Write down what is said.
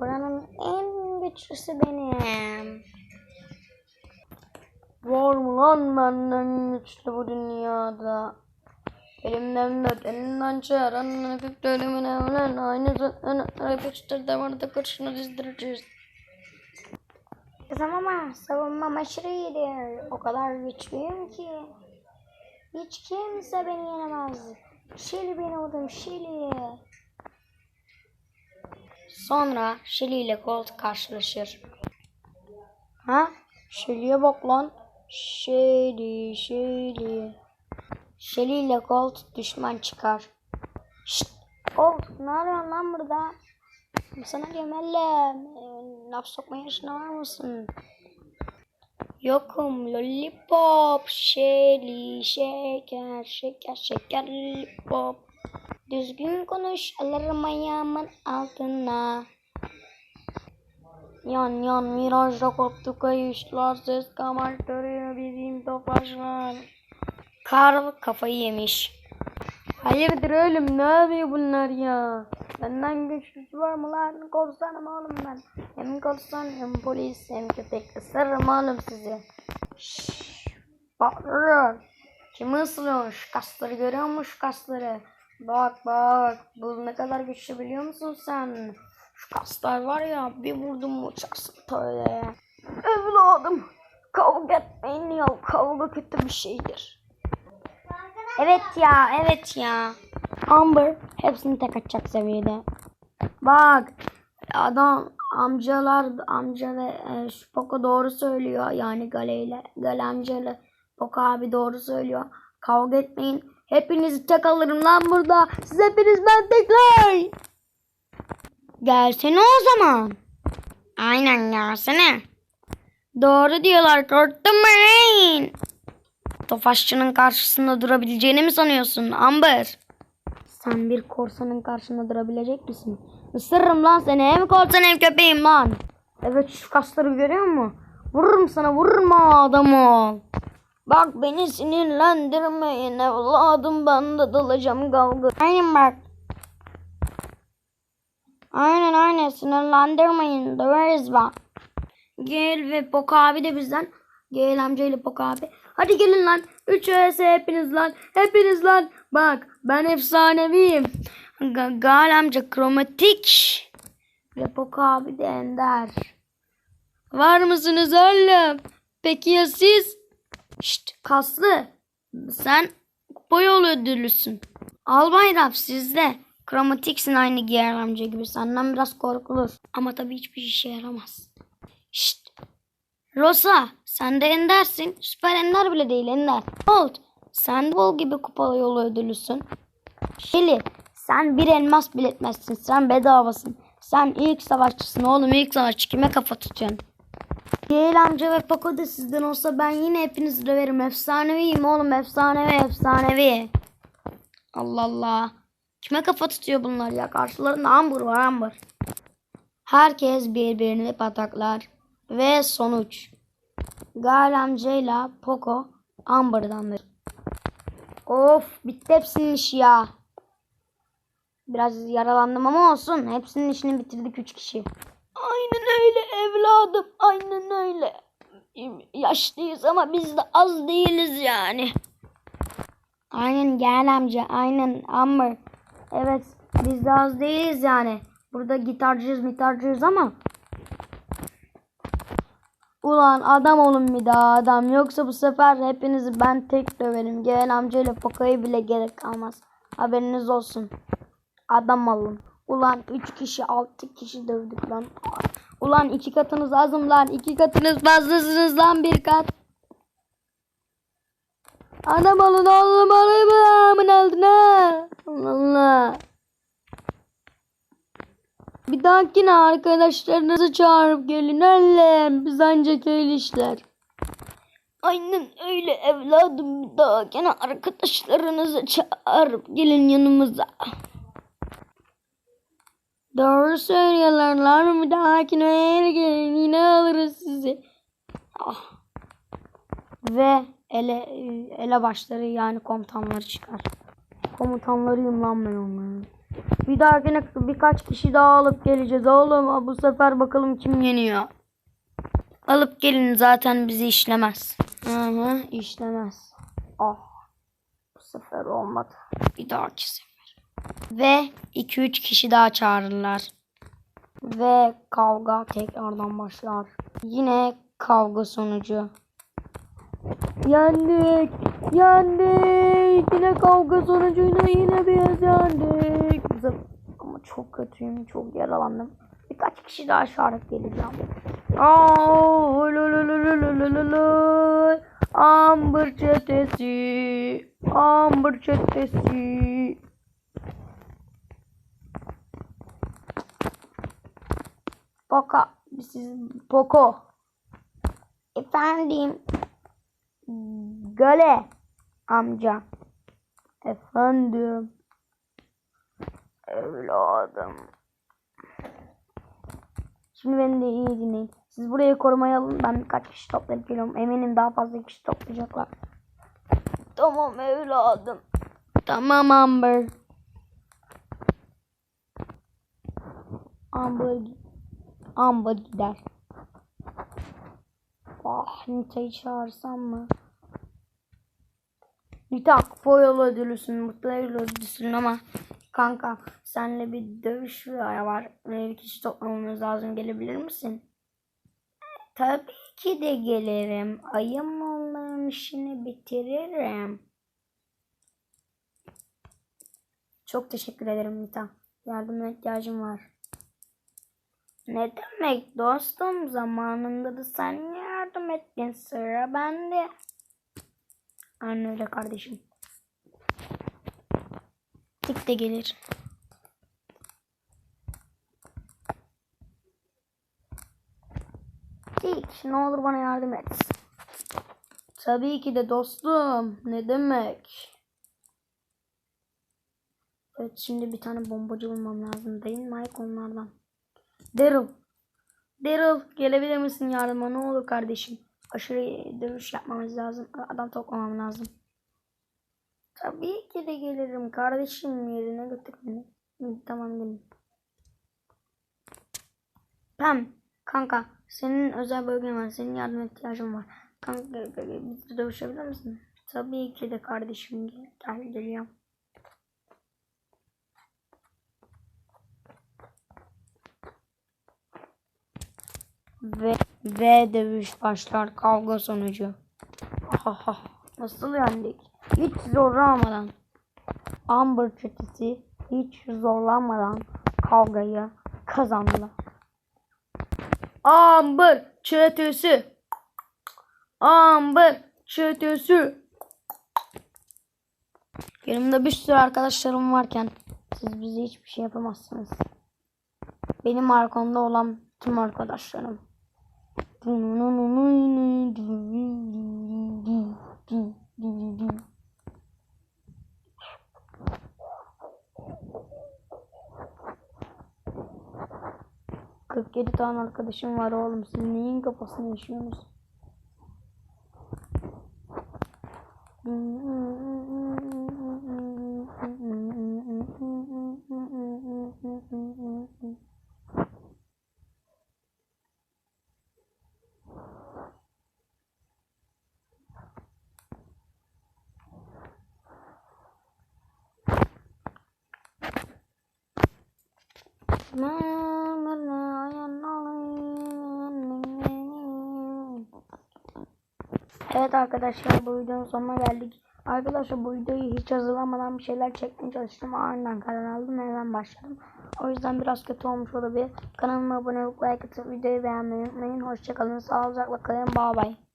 Buranın en güçlüsü benim. Var mı lan benden güçlü bu dünyada? Elimden dört, elinden çağır, anını öpüp de ölümün evlen. Aynı zaten öpüştür damarda kurşunu dizdireceğiz. Kızım ama savunmam aşırı iyidir. O kadar güçlüyüm ki. Hiç kimse beni yenemez. Şili beni vurdum Şili. Sonra Shelly ile Colt karşılaşır. Ha? Shelly'e bak lan. Shelly, Shelly. Shelly ile Colt düşman çıkar. Şşt! Oğlum ne arıyorsun lan burada? Sana elle. Ee, laf sokma yarışına var mısın? Yokum lollipop, Shelly, şeker, şeker, şeker, lollipop. Düzgün konuş alırım ayağımın altına. Yan yan virajda koptu kayışlar, ses kamartları bizim tofaşlar. Karl kafayı yemiş. Hayırdır oğlum ne yapıyor bunlar ya? Benden güçlüsü var mı lan? Korsanım oğlum ben. Hem korsan hem polis hem köpek ısırırım oğlum sizi. Şşş. Bağırır. Kimi ısırıyor? Şu kasları görüyor musun şu kasları? Bak bak. Bu ne kadar güçlü biliyor musun sen? Şu kaslar var ya bir vurdum mu uçarsın böyle. Evladım. Kavga etmeyin ya. Kavga kötü bir şeydir. Evet ya, evet ya. Amber hepsini tek atacak seviyede. Bak adam amcalar amca ve e, şu Poco doğru söylüyor yani Gale ile Gale amcalı Poco abi doğru söylüyor. Kavga etmeyin. Hepinizi tek alırım lan burada. Siz hepiniz ben tekrar. Gelsene o zaman. Aynen gelsene. Doğru diyorlar korktun mu Rain? Tofaşçının karşısında durabileceğini mi sanıyorsun Amber? Sen bir korsanın karşısında durabilecek misin? Isırırım lan seni hem korsan hem köpeğim lan. Evet şu kasları görüyor musun? Vururum sana vururum adam ol. Bak beni sinirlendirmeyin evladım ben de dalacağım kavga. Aynen bak. Aynen aynen sinirlendirmeyin döveriz bak. Gel ve Poco abi de bizden. Gel amcayla Poco abi. Hadi gelin lan. 3 vs hepiniz lan. Hepiniz lan. Bak ben efsaneviyim. Ga Gal amca kromatik. Ve Poco abi de ender. Var mısınız oğlum? Peki ya siz? Şşt kaslı. Sen kupa yolu ödüllüsün. Albay Rap sizde. Kromatiksin aynı Giyer amca gibi. Senden biraz korkulur. Ama tabii hiçbir işe yaramaz. Şşt. Rosa sen de endersin. Süper ender bile değil ender. Bolt sen bol gibi kupalı yolu ödülüsün. Shelly sen bir elmas bile etmezsin. Sen bedavasın. Sen ilk savaşçısın oğlum. ilk savaşçı kime kafa tutuyorsun? Gel amca ve Paco da sizden olsa ben yine hepinizi döverim. Efsaneviyim oğlum efsanevi efsanevi. Allah Allah. Kime kafa tutuyor bunlar ya? Karşılarında Amber var Amber. Herkes birbirini pataklar. Ve sonuç. Gal amcayla Poco Amber'dandır. Of bitti hepsinin işi ya. Biraz yaralandım ama olsun. Hepsinin işini bitirdik üç kişi. Aynen öyle evladım. Aynen öyle. Yaşlıyız ama biz de az değiliz yani. Aynen gel amca. Aynen Amber. Evet biz de az değiliz yani. Burada gitarcıyız gitarcıyız ama. Ulan adam olun bir daha adam. Yoksa bu sefer hepinizi ben tek döverim. Gelen amcayla Poco'ya bile gerek kalmaz. Haberiniz olsun. Adam olun. Ulan 3 kişi 6 kişi dövdük lan. Ulan iki katınız azım lan. iki katınız fazlasınız lan bir kat. Adam olun oğlum oğlum aldın ha. Allah. Bir dahakine arkadaşlarınızı çağırıp gelin oğlum. Biz ancak öyle işler. Aynen öyle evladım. Bir dahakine arkadaşlarınızı çağırıp gelin yanımıza. Doğru söylüyorlar lan. Bir dahakine eğer gelin yine alırız sizi. Ah. Ve ele, ele başları yani komutanları çıkar. Komutanlarıyım lan ben onların. Bir dahakine birkaç kişi daha alıp geleceğiz oğlum. Bu sefer bakalım kim yeniyor. Alıp gelin zaten bizi işlemez. Hı hı işlemez. Ah. Bu sefer olmadı. Bir dahaki sefer. Ve 2-3 kişi daha çağırırlar. Ve kavga tekrardan başlar. Yine kavga sonucu. Yendik. Yendik. Yine kavga sonucuyla yine biz yendik. Ama çok kötüyüm. Çok yaralandım. Birkaç kişi daha çağırıp geleceğim. Amber çetesi. Amber çetesi. Poco. Siz Poco. Efendim. Göle amca. Efendim. Evladım. Şimdi beni de iyi dinleyin. Siz burayı korumaya alın. Ben birkaç kişi toplayıp geliyorum. Eminim daha fazla kişi toplayacaklar. Tamam evladım. Tamam Amber. Amber, Amber gider. Ah Nita'yı çağırsam mı? Nita foil ödülüsün, mutlu Eylül ödülüsün ama kanka senle bir dövüş var. Bir kişi toplamamız lazım. Gelebilir misin? Tabii ki de gelirim. Ayım onların işini bitiririm. Çok teşekkür ederim Nita. Yardıma ihtiyacım var. Ne demek dostum? Zamanında da sen yardım ettin. Sıra bende. Aynen öyle kardeşim. Tik de gelir. Tik ne olur bana yardım et. Tabii ki de dostum. Ne demek? Evet şimdi bir tane bombacı bulmam lazım. Mi Mike onlardan? Daryl. Daryl gelebilir misin yardıma ne olur kardeşim? Aşırı dövüş yapmamız lazım. Adam toplamam lazım. Tabii ki de gelirim kardeşim yerine götür beni. Tamam gelin. Pam kanka senin özel bölgen var. Senin yardıma ihtiyacın var. Kanka bizle dövüşebilir misin? Tabii ki de kardeşim gel, gel geliyorum. Ve, ve dövüş başlar kavga sonucu. Nasıl yendik? Hiç zorlamadan. Amber çetesi hiç zorlanmadan kavgayı kazandılar. Amber çetesi. Amber çetesi. Yanımda bir sürü arkadaşlarım varken siz bize hiçbir şey yapamazsınız. Benim arkamda olan tüm arkadaşlarım. Kırk yedi tane arkadaşım var oğlum. Siz neyin kafasını yaşıyorsunuz? Evet arkadaşlar bu videonun sonuna geldik. Arkadaşlar bu videoyu hiç hazırlamadan bir şeyler çekmeye çalıştım. Ardından karar aldım hemen başladım. O yüzden biraz kötü olmuş olabilir. Kanalıma abone olup like atıp videoyu beğenmeyi unutmayın. Hoşçakalın. Sağlıcakla kalın. Bye bye.